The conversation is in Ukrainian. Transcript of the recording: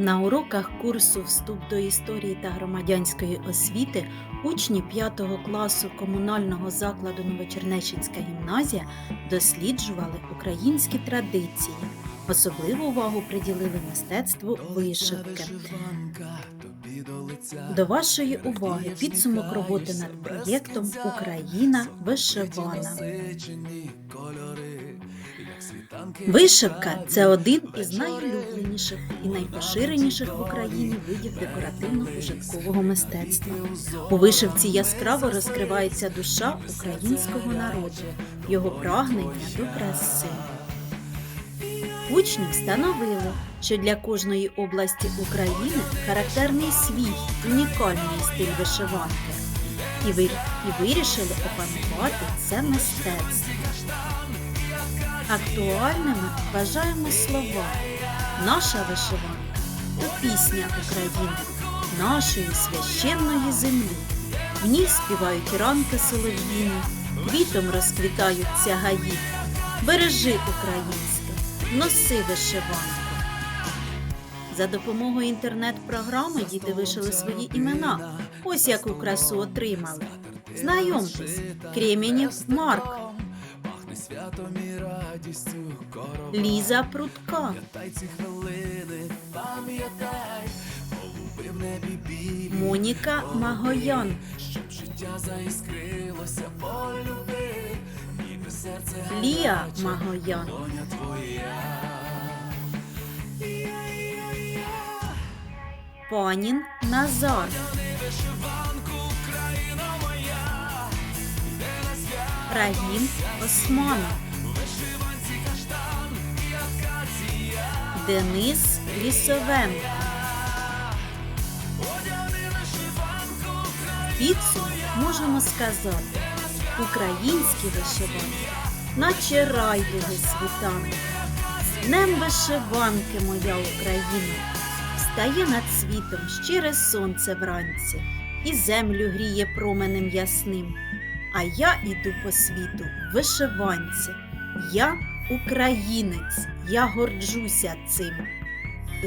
На уроках курсу Вступ до історії та громадянської освіти учні 5 класу комунального закладу Новочернеченська гімназія досліджували українські традиції. Особливу увагу приділили мистецтву вишивки. До вашої уваги підсумок роботи над проєктом Україна вишивана. Вишивка це один із найулюбленіших і найпоширеніших в Україні видів декоративно-ужиткового мистецтва. У вишивці яскраво розкривається душа українського народу, його прагнення до краси. Учні встановили, що для кожної області України характерний свій унікальний стиль вишиванки, і, ви, і вирішили опанувати це мистецтво. Актуальними вважаємо слова Наша вишиванка то пісня України, нашої священної землі. В ній співають ранки солов'їні, квітом розквітаються гаї. Бережи українське, носи вишиванку. За допомогою інтернет-програми діти вишили свої імена. Ось яку красу отримали. Знайомтесь, Кремінєв Марк. Ліза Прутка, Моніка Магоян, щоб життя заіскрилося, полюби, Лія Магоян. Панін Назар, Рагін Османов, Денис Лісовенко. Підсумок можемо сказати, українські вишиванки, наче райдуги світанки. З Днем вишиванки, моя Україна, встає над світом щире сонце вранці, і землю гріє променем ясним. А я іду по світу вишиванці. Я українець, я горджуся цим.